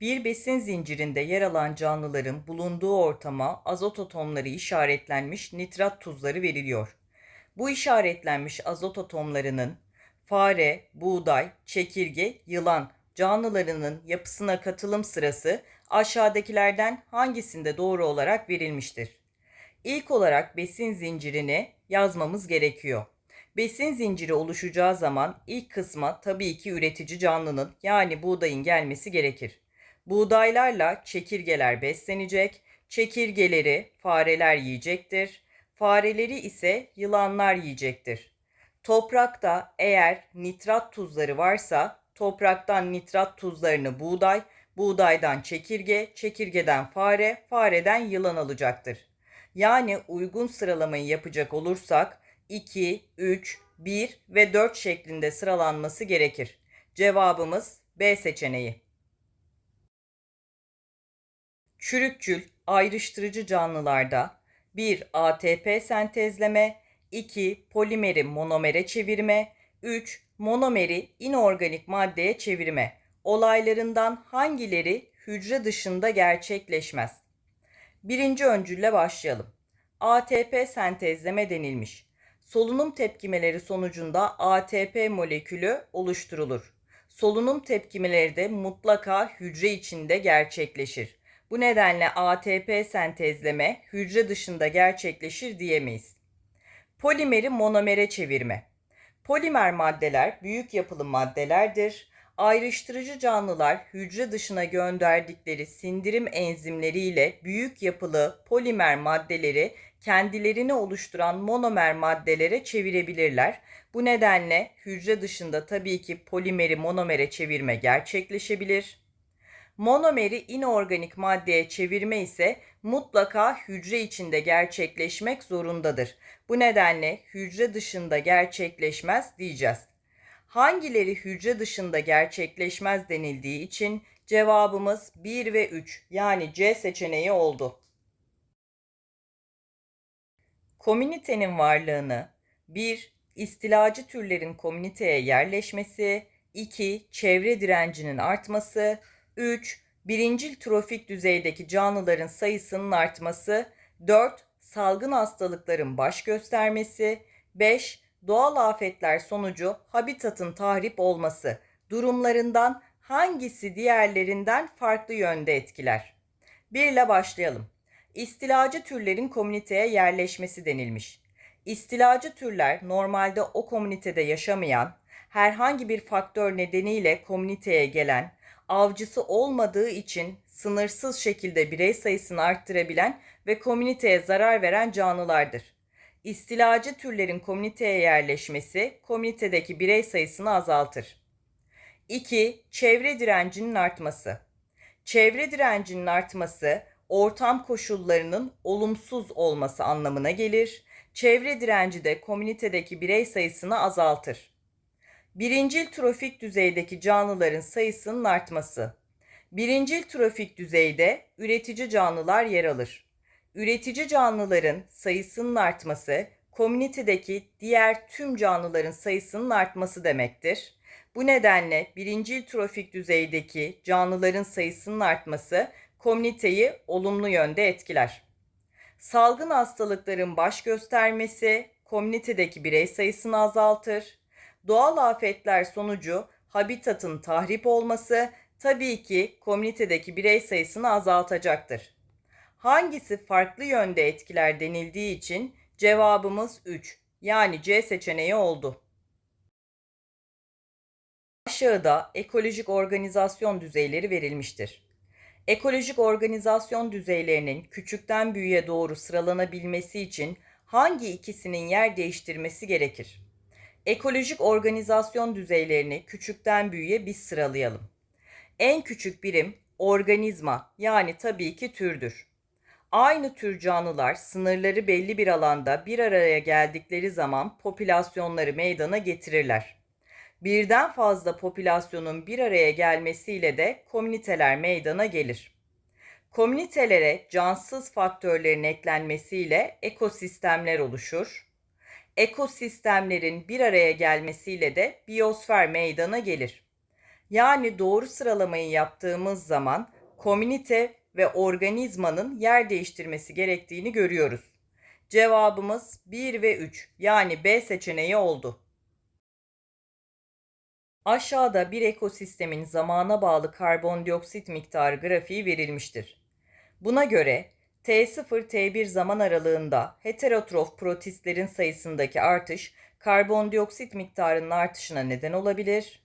Bir besin zincirinde yer alan canlıların bulunduğu ortama azot atomları işaretlenmiş nitrat tuzları veriliyor. Bu işaretlenmiş azot atomlarının fare, buğday, çekirge, yılan canlılarının yapısına katılım sırası aşağıdakilerden hangisinde doğru olarak verilmiştir? İlk olarak besin zincirini yazmamız gerekiyor. Besin zinciri oluşacağı zaman ilk kısma tabii ki üretici canlının yani buğdayın gelmesi gerekir. Buğdaylarla çekirgeler beslenecek, çekirgeleri fareler yiyecektir, fareleri ise yılanlar yiyecektir. Toprakta eğer nitrat tuzları varsa topraktan nitrat tuzlarını buğday, buğdaydan çekirge, çekirgeden fare, fareden yılan alacaktır. Yani uygun sıralamayı yapacak olursak 2, 3, 1 ve 4 şeklinde sıralanması gerekir. Cevabımız B seçeneği. Çürükçül ayrıştırıcı canlılarda 1. ATP sentezleme 2. Polimeri monomere çevirme 3. Monomeri inorganik maddeye çevirme olaylarından hangileri hücre dışında gerçekleşmez? Birinci öncülle başlayalım. ATP sentezleme denilmiş. Solunum tepkimeleri sonucunda ATP molekülü oluşturulur. Solunum tepkimeleri de mutlaka hücre içinde gerçekleşir. Bu nedenle ATP sentezleme hücre dışında gerçekleşir diyemeyiz. Polimeri monomere çevirme. Polimer maddeler büyük yapılı maddelerdir. Ayrıştırıcı canlılar hücre dışına gönderdikleri sindirim enzimleriyle büyük yapılı polimer maddeleri kendilerini oluşturan monomer maddelere çevirebilirler. Bu nedenle hücre dışında tabii ki polimeri monomere çevirme gerçekleşebilir. Monomeri inorganik maddeye çevirme ise mutlaka hücre içinde gerçekleşmek zorundadır. Bu nedenle hücre dışında gerçekleşmez diyeceğiz. Hangileri hücre dışında gerçekleşmez denildiği için cevabımız 1 ve 3 yani C seçeneği oldu. Komünitenin varlığını 1. istilacı türlerin komüniteye yerleşmesi 2. Çevre direncinin artması 3. Birincil trofik düzeydeki canlıların sayısının artması 4. Salgın hastalıkların baş göstermesi 5. Doğal afetler sonucu habitatın tahrip olması durumlarından hangisi diğerlerinden farklı yönde etkiler? 1 ile başlayalım. İstilacı türlerin komüniteye yerleşmesi denilmiş. İstilacı türler normalde o komünitede yaşamayan, herhangi bir faktör nedeniyle komüniteye gelen, avcısı olmadığı için sınırsız şekilde birey sayısını arttırabilen ve komüniteye zarar veren canlılardır. İstilacı türlerin komüniteye yerleşmesi komünitedeki birey sayısını azaltır. 2. Çevre direncinin artması. Çevre direncinin artması ortam koşullarının olumsuz olması anlamına gelir. Çevre direnci de komünitedeki birey sayısını azaltır. Birincil trofik düzeydeki canlıların sayısının artması. Birincil trofik düzeyde üretici canlılar yer alır. Üretici canlıların sayısının artması komünitedeki diğer tüm canlıların sayısının artması demektir. Bu nedenle birincil trofik düzeydeki canlıların sayısının artması komüniteyi olumlu yönde etkiler. Salgın hastalıkların baş göstermesi komünitedeki birey sayısını azaltır. Doğal afetler sonucu habitatın tahrip olması tabii ki komünitedeki birey sayısını azaltacaktır. Hangisi farklı yönde etkiler denildiği için cevabımız 3 yani C seçeneği oldu. Aşağıda ekolojik organizasyon düzeyleri verilmiştir. Ekolojik organizasyon düzeylerinin küçükten büyüğe doğru sıralanabilmesi için hangi ikisinin yer değiştirmesi gerekir? Ekolojik organizasyon düzeylerini küçükten büyüğe biz sıralayalım. En küçük birim organizma yani tabii ki türdür. Aynı tür canlılar sınırları belli bir alanda bir araya geldikleri zaman popülasyonları meydana getirirler. Birden fazla popülasyonun bir araya gelmesiyle de komüniteler meydana gelir. Komünitelere cansız faktörlerin eklenmesiyle ekosistemler oluşur. Ekosistemlerin bir araya gelmesiyle de biyosfer meydana gelir. Yani doğru sıralamayı yaptığımız zaman komünite ve organizmanın yer değiştirmesi gerektiğini görüyoruz. Cevabımız 1 ve 3 yani B seçeneği oldu. Aşağıda bir ekosistemin zamana bağlı karbondioksit miktarı grafiği verilmiştir. Buna göre T0-T1 zaman aralığında heterotrof protistlerin sayısındaki artış karbondioksit miktarının artışına neden olabilir.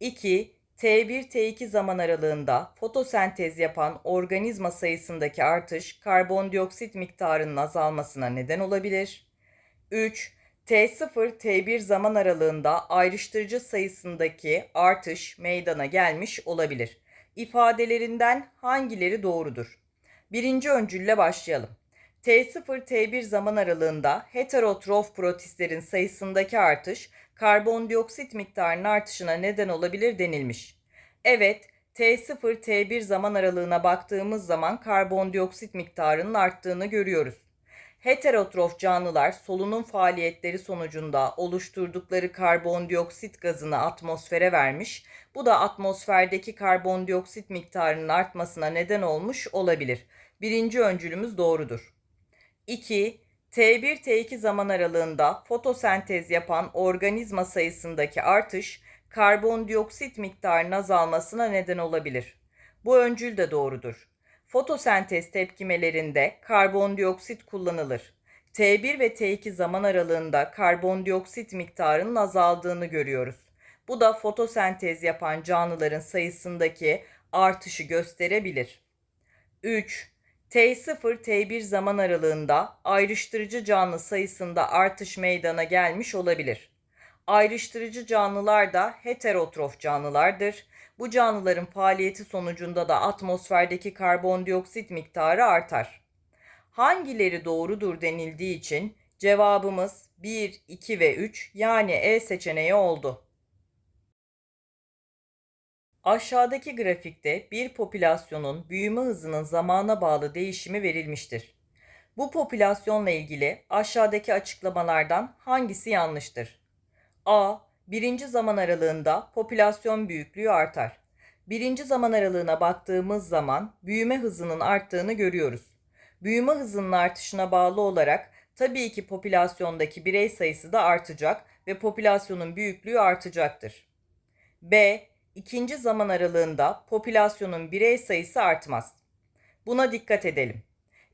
2. T1-T2 zaman aralığında fotosentez yapan organizma sayısındaki artış karbondioksit miktarının azalmasına neden olabilir. 3. T0-T1 zaman aralığında ayrıştırıcı sayısındaki artış meydana gelmiş olabilir. İfadelerinden hangileri doğrudur? Birinci öncülle başlayalım. T0-T1 zaman aralığında heterotrof protistlerin sayısındaki artış karbondioksit miktarının artışına neden olabilir denilmiş. Evet, T0-T1 zaman aralığına baktığımız zaman karbondioksit miktarının arttığını görüyoruz. Heterotrof canlılar solunum faaliyetleri sonucunda oluşturdukları karbondioksit gazını atmosfere vermiş. Bu da atmosferdeki karbondioksit miktarının artmasına neden olmuş olabilir. Birinci öncülümüz doğrudur. 2. T1-T2 zaman aralığında fotosentez yapan organizma sayısındaki artış karbondioksit miktarının azalmasına neden olabilir. Bu öncül de doğrudur. Fotosentez tepkimelerinde karbondioksit kullanılır. T1 ve T2 zaman aralığında karbondioksit miktarının azaldığını görüyoruz. Bu da fotosentez yapan canlıların sayısındaki artışı gösterebilir. 3. T0-T1 zaman aralığında ayrıştırıcı canlı sayısında artış meydana gelmiş olabilir. Ayrıştırıcı canlılar da heterotrof canlılardır. Bu canlıların faaliyeti sonucunda da atmosferdeki karbondioksit miktarı artar. Hangileri doğrudur denildiği için cevabımız 1, 2 ve 3 yani E seçeneği oldu. Aşağıdaki grafikte bir popülasyonun büyüme hızının zamana bağlı değişimi verilmiştir. Bu popülasyonla ilgili aşağıdaki açıklamalardan hangisi yanlıştır? A. Birinci zaman aralığında popülasyon büyüklüğü artar. Birinci zaman aralığına baktığımız zaman büyüme hızının arttığını görüyoruz. Büyüme hızının artışına bağlı olarak tabii ki popülasyondaki birey sayısı da artacak ve popülasyonun büyüklüğü artacaktır. B ikinci zaman aralığında popülasyonun birey sayısı artmaz. Buna dikkat edelim.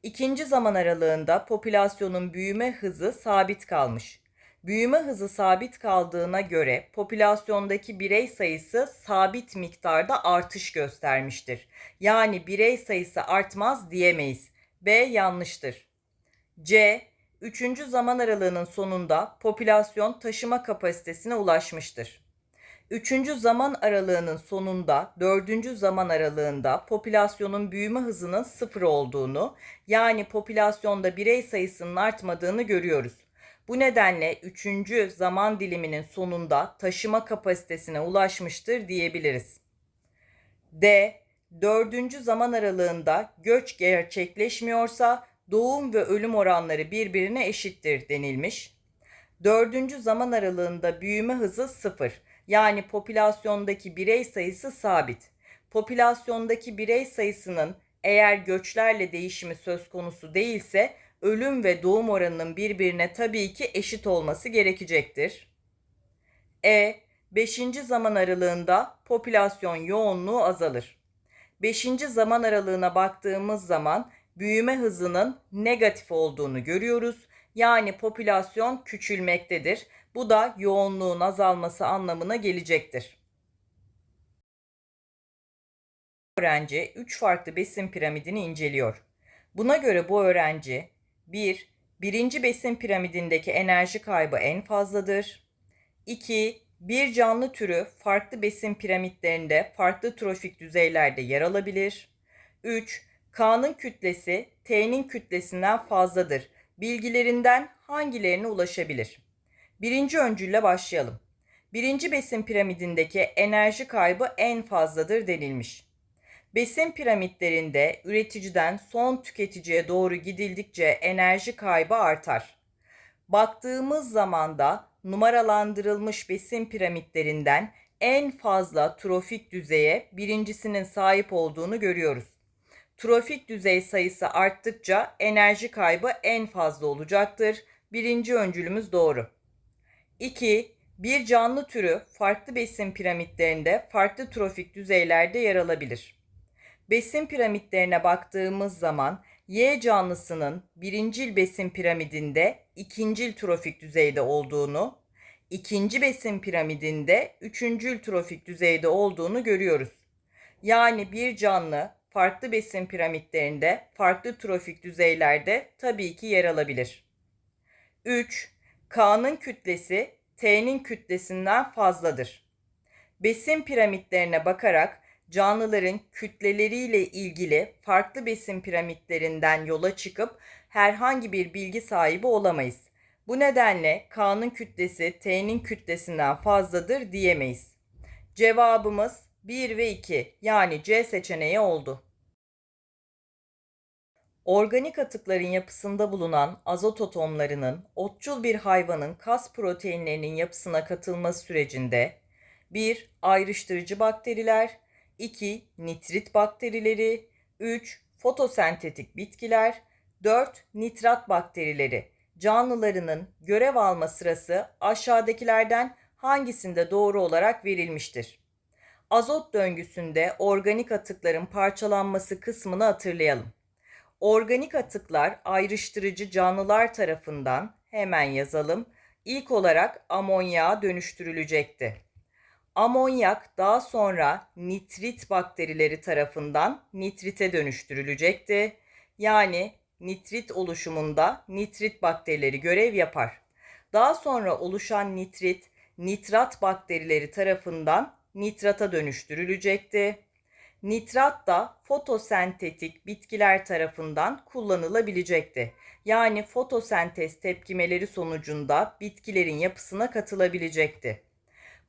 İkinci zaman aralığında popülasyonun büyüme hızı sabit kalmış. Büyüme hızı sabit kaldığına göre popülasyondaki birey sayısı sabit miktarda artış göstermiştir. Yani birey sayısı artmaz diyemeyiz. B yanlıştır. C. Üçüncü zaman aralığının sonunda popülasyon taşıma kapasitesine ulaşmıştır. Üçüncü zaman aralığının sonunda dördüncü zaman aralığında popülasyonun büyüme hızının sıfır olduğunu yani popülasyonda birey sayısının artmadığını görüyoruz. Bu nedenle üçüncü zaman diliminin sonunda taşıma kapasitesine ulaşmıştır diyebiliriz. D. Dördüncü zaman aralığında göç gerçekleşmiyorsa doğum ve ölüm oranları birbirine eşittir denilmiş. Dördüncü zaman aralığında büyüme hızı sıfır yani popülasyondaki birey sayısı sabit. Popülasyondaki birey sayısının eğer göçlerle değişimi söz konusu değilse ölüm ve doğum oranının birbirine tabii ki eşit olması gerekecektir. E. 5. zaman aralığında popülasyon yoğunluğu azalır. 5. zaman aralığına baktığımız zaman büyüme hızının negatif olduğunu görüyoruz. Yani popülasyon küçülmektedir bu da yoğunluğun azalması anlamına gelecektir. Öğrenci 3 farklı besin piramidini inceliyor. Buna göre bu öğrenci 1. Birinci besin piramidindeki enerji kaybı en fazladır. 2. Bir canlı türü farklı besin piramitlerinde farklı trofik düzeylerde yer alabilir. 3. K'nın kütlesi T'nin kütlesinden fazladır. Bilgilerinden hangilerine ulaşabilir? Birinci öncülle başlayalım. Birinci besin piramidindeki enerji kaybı en fazladır denilmiş. Besin piramitlerinde üreticiden son tüketiciye doğru gidildikçe enerji kaybı artar. Baktığımız zaman da numaralandırılmış besin piramitlerinden en fazla trofik düzeye birincisinin sahip olduğunu görüyoruz. Trofik düzey sayısı arttıkça enerji kaybı en fazla olacaktır. Birinci öncülümüz doğru. 2. Bir canlı türü farklı besin piramitlerinde farklı trofik düzeylerde yer alabilir. Besin piramitlerine baktığımız zaman Y canlısının birincil besin piramidinde ikincil trofik düzeyde olduğunu, ikinci besin piramidinde üçüncül trofik düzeyde olduğunu görüyoruz. Yani bir canlı farklı besin piramitlerinde farklı trofik düzeylerde tabii ki yer alabilir. 3. K'nın kütlesi T'nin kütlesinden fazladır. Besin piramitlerine bakarak canlıların kütleleriyle ilgili farklı besin piramitlerinden yola çıkıp herhangi bir bilgi sahibi olamayız. Bu nedenle K'nın kütlesi T'nin kütlesinden fazladır diyemeyiz. Cevabımız 1 ve 2 yani C seçeneği oldu. Organik atıkların yapısında bulunan azot atomlarının otçul bir hayvanın kas proteinlerinin yapısına katılması sürecinde 1. Ayrıştırıcı bakteriler 2. Nitrit bakterileri 3. Fotosentetik bitkiler 4. Nitrat bakterileri canlılarının görev alma sırası aşağıdakilerden hangisinde doğru olarak verilmiştir? Azot döngüsünde organik atıkların parçalanması kısmını hatırlayalım. Organik atıklar ayrıştırıcı canlılar tarafından hemen yazalım. İlk olarak amonyağa dönüştürülecekti. Amonyak daha sonra nitrit bakterileri tarafından nitrite dönüştürülecekti. Yani nitrit oluşumunda nitrit bakterileri görev yapar. Daha sonra oluşan nitrit nitrat bakterileri tarafından nitrata dönüştürülecekti. Nitrat da fotosentetik bitkiler tarafından kullanılabilecekti. Yani fotosentez tepkimeleri sonucunda bitkilerin yapısına katılabilecekti.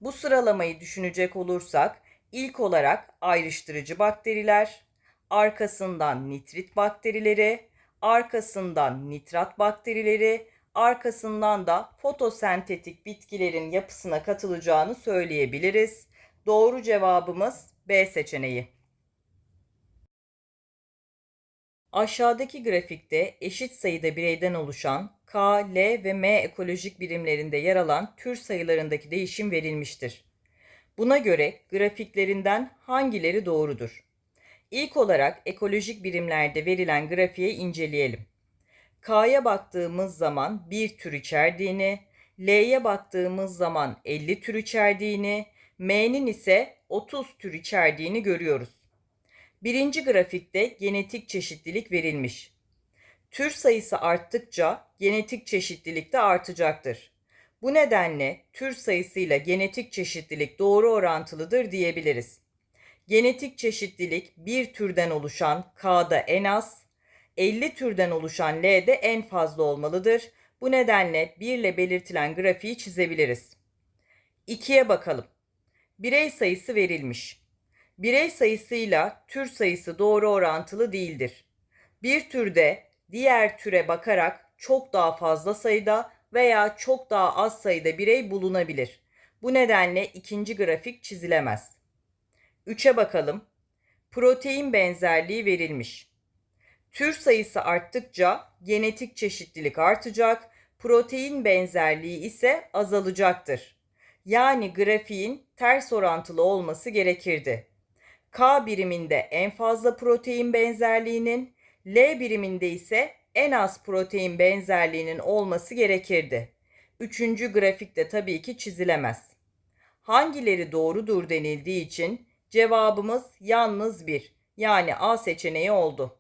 Bu sıralamayı düşünecek olursak ilk olarak ayrıştırıcı bakteriler, arkasından nitrit bakterileri, arkasından nitrat bakterileri, arkasından da fotosentetik bitkilerin yapısına katılacağını söyleyebiliriz. Doğru cevabımız B seçeneği. Aşağıdaki grafikte eşit sayıda bireyden oluşan K, L ve M ekolojik birimlerinde yer alan tür sayılarındaki değişim verilmiştir. Buna göre grafiklerinden hangileri doğrudur? İlk olarak ekolojik birimlerde verilen grafiği inceleyelim. K'ya baktığımız zaman bir tür içerdiğini, L'ye baktığımız zaman 50 tür içerdiğini, M'nin ise 30 tür içerdiğini görüyoruz. Birinci grafikte genetik çeşitlilik verilmiş. Tür sayısı arttıkça genetik çeşitlilik de artacaktır. Bu nedenle tür sayısıyla genetik çeşitlilik doğru orantılıdır diyebiliriz. Genetik çeşitlilik bir türden oluşan K'da en az, 50 türden oluşan L'de en fazla olmalıdır. Bu nedenle 1 ile belirtilen grafiği çizebiliriz. 2'ye bakalım. Birey sayısı verilmiş. Birey sayısıyla tür sayısı doğru orantılı değildir. Bir türde diğer türe bakarak çok daha fazla sayıda veya çok daha az sayıda birey bulunabilir. Bu nedenle ikinci grafik çizilemez. 3'e bakalım. Protein benzerliği verilmiş. Tür sayısı arttıkça genetik çeşitlilik artacak, protein benzerliği ise azalacaktır. Yani grafiğin ters orantılı olması gerekirdi. K biriminde en fazla protein benzerliğinin, L biriminde ise en az protein benzerliğinin olması gerekirdi. Üçüncü grafikte tabii ki çizilemez. Hangileri doğrudur denildiği için cevabımız yalnız bir yani A seçeneği oldu.